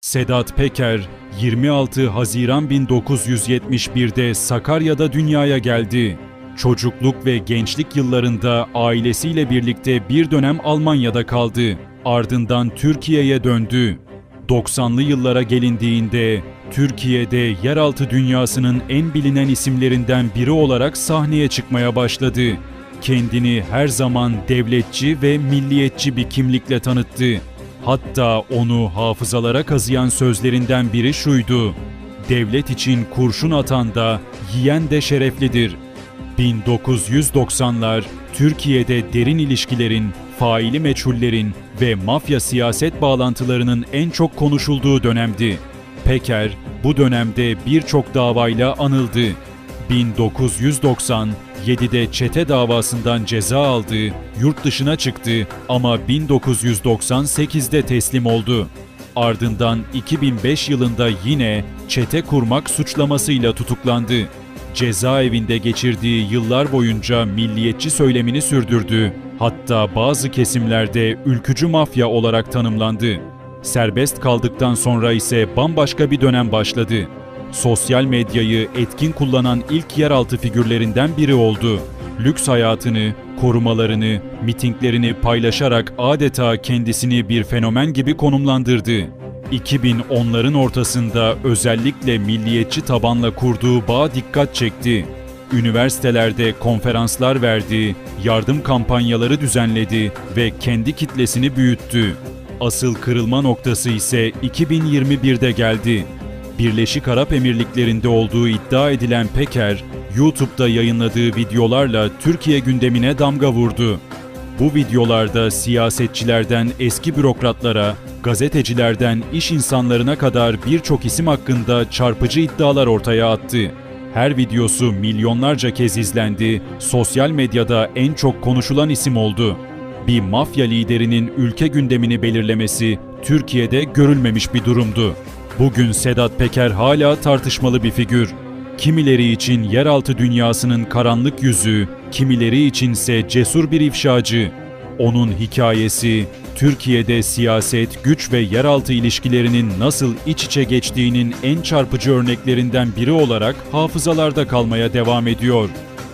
Sedat Peker 26 Haziran 1971'de Sakarya'da dünyaya geldi. Çocukluk ve gençlik yıllarında ailesiyle birlikte bir dönem Almanya'da kaldı. Ardından Türkiye'ye döndü. 90'lı yıllara gelindiğinde Türkiye'de yeraltı dünyasının en bilinen isimlerinden biri olarak sahneye çıkmaya başladı. Kendini her zaman devletçi ve milliyetçi bir kimlikle tanıttı. Hatta onu hafızalara kazıyan sözlerinden biri şuydu. Devlet için kurşun atan da yiyen de şereflidir. 1990'lar Türkiye'de derin ilişkilerin, faili meçhullerin ve mafya siyaset bağlantılarının en çok konuşulduğu dönemdi. Peker bu dönemde birçok davayla anıldı. 1997'de çete davasından ceza aldı, yurt dışına çıktı ama 1998'de teslim oldu. Ardından 2005 yılında yine çete kurmak suçlamasıyla tutuklandı. Cezaevinde geçirdiği yıllar boyunca milliyetçi söylemini sürdürdü. Hatta bazı kesimlerde ülkücü mafya olarak tanımlandı. Serbest kaldıktan sonra ise bambaşka bir dönem başladı. Sosyal medyayı etkin kullanan ilk yeraltı figürlerinden biri oldu. Lüks hayatını, korumalarını, mitinglerini paylaşarak adeta kendisini bir fenomen gibi konumlandırdı. 2010'ların ortasında özellikle milliyetçi tabanla kurduğu bağ dikkat çekti. Üniversitelerde konferanslar verdi, yardım kampanyaları düzenledi ve kendi kitlesini büyüttü. Asıl kırılma noktası ise 2021'de geldi. Birleşik Arap Emirlikleri'nde olduğu iddia edilen Peker, YouTube'da yayınladığı videolarla Türkiye gündemine damga vurdu. Bu videolarda siyasetçilerden eski bürokratlara, gazetecilerden iş insanlarına kadar birçok isim hakkında çarpıcı iddialar ortaya attı. Her videosu milyonlarca kez izlendi, sosyal medyada en çok konuşulan isim oldu. Bir mafya liderinin ülke gündemini belirlemesi Türkiye'de görülmemiş bir durumdu. Bugün Sedat Peker hala tartışmalı bir figür. Kimileri için yeraltı dünyasının karanlık yüzü, kimileri içinse cesur bir ifşacı. Onun hikayesi, Türkiye'de siyaset, güç ve yeraltı ilişkilerinin nasıl iç içe geçtiğinin en çarpıcı örneklerinden biri olarak hafızalarda kalmaya devam ediyor.